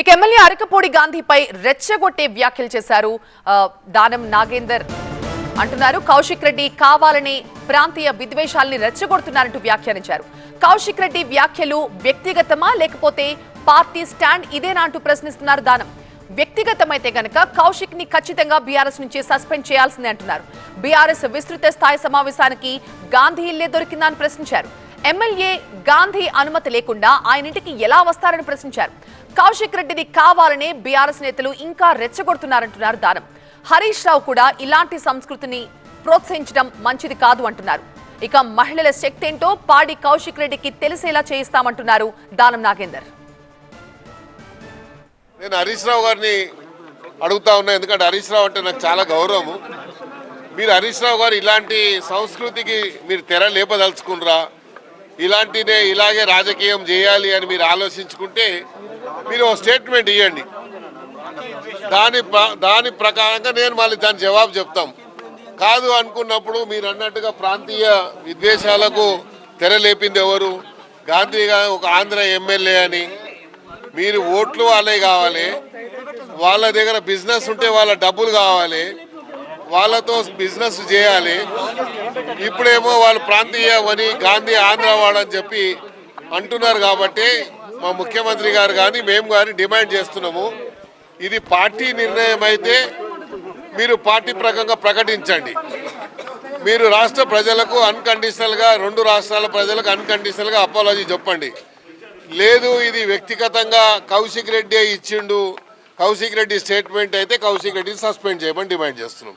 ఇక ఎమ్మెల్యే అరకపూడి గాంధీపై రెచ్చగొట్టే వ్యాఖ్యలు చేశారు దానం నాగేందర్ అంటున్నారు. కౌశిక్ రెడ్డి కావాలని ప్రాంతీయ విద్వేషాల్ని రెచ్చగొడుతున్నారంటూ వ్యాఖ్యానించారు. కౌశిక్ రెడ్డి వ్యాఖ్యలు వ్యక్తిగతమా లేకపోతే పార్టీ స్టాండ్ ఇదేనా అంటూ ప్రశ్నిస్తున్నారు దానం. వ్యక్తిగతమైతే గనక కౌశిక్ని ఖచ్చితంగా బీఆర్ఎస్ నుంచి సస్పెండ్ చేయాల్సిందే అంటున్నారు. బీఆర్ఎస్ విస్తృత స్థాయి సమావేశానికి గాంధీ ఇల్లే దొరికిందా అని ప్రశ్నించారు. ఎమ్మెల్యే గాంధీ అనుమతి లేకుండా ఆయన ఇంటికి ఎలా వస్తారని ప్రశ్నించారు. కౌశిక్ రెడ్డిని కావాలనే బీఆర్ఎస్ నేతలు ఇంకా రెచ్చగొడుతున్నారంటున్నారు దానం. హరీష్ రావు కూడా ఇలాంటి సంస్కృతిని ప్రోత్సహించడం మంచిది కాదు అంటున్నారు. ఇక మహిళల శక్తి ఏంటో పాడి కౌశిక్ రెడ్డికి తెలిసేలా చేయిస్తామంటున్నారు దానం నాగేందర్. నేను హరీష్ రావు గారిని అడుగుతా ఉన్నా ఎందుకంటే హరీష్ రావు అంటే నాకు చాలా గౌరవము. మీరు హరీష్ రావు గారు ఇలాంటి సంస్కృతికి మీరు తెర లేపదలుచుకున్నరా? ఇలాంటినే ఇలాగే రాజకీయం చేయాలి అని మీరు ఆలోచించుకుంటే మీరు ఒక స్టేట్మెంట్ ఇవ్వండి దాని ప్ర- దాని ప్రకారంగా నేను మళ్ళీ దాని జవాబు చెప్తాం. కాదు అనుకున్నప్పుడు మీరు అన్నట్టుగా ప్రాంతీయ విద్వేషాలకు తెరలేపింది ఎవరు? గాంధీ గారు ఒక ఆంధ్ర ఎమ్మెల్యే అని. మీరు ఓట్లు వాళ్ళే కావాలి. వాళ్ళ దగ్గర బిజినెస్ ఉంటే వాళ్ళ డబ్బులు కావాలి. వాళ్ళతో బిజినెస్ చేయాలి. ఇప్పుడేమో వాళ్ళు ప్రాంతీయ అని గాంధీ ఆంధ్ర అని చెప్పి అంటున్నారు కాబట్టి మా ముఖ్యమంత్రి గారు కానీ మేము కానీ డిమాండ్ చేస్తున్నాము. ఇది పార్టీ నిర్ణయం అయితే మీరు పార్టీ ప్రకంగా ప్రకటించండి. మీరు రాష్ట్ర ప్రజలకు అన్కండిషనల్గా రెండు రాష్ట్రాల ప్రజలకు అన్కండిషనల్గా అపాలజీ చెప్పండి. లేదు ఇది వ్యక్తిగతంగా కౌశిక్ రెడ్డి ఇచ్చిండు. కౌశిక్ రెడ్డి స్టేట్మెంట్ అయితే కౌశిక్ రెడ్డిని సస్పెండ్ చేయమని డిమాండ్ చేస్తున్నాం.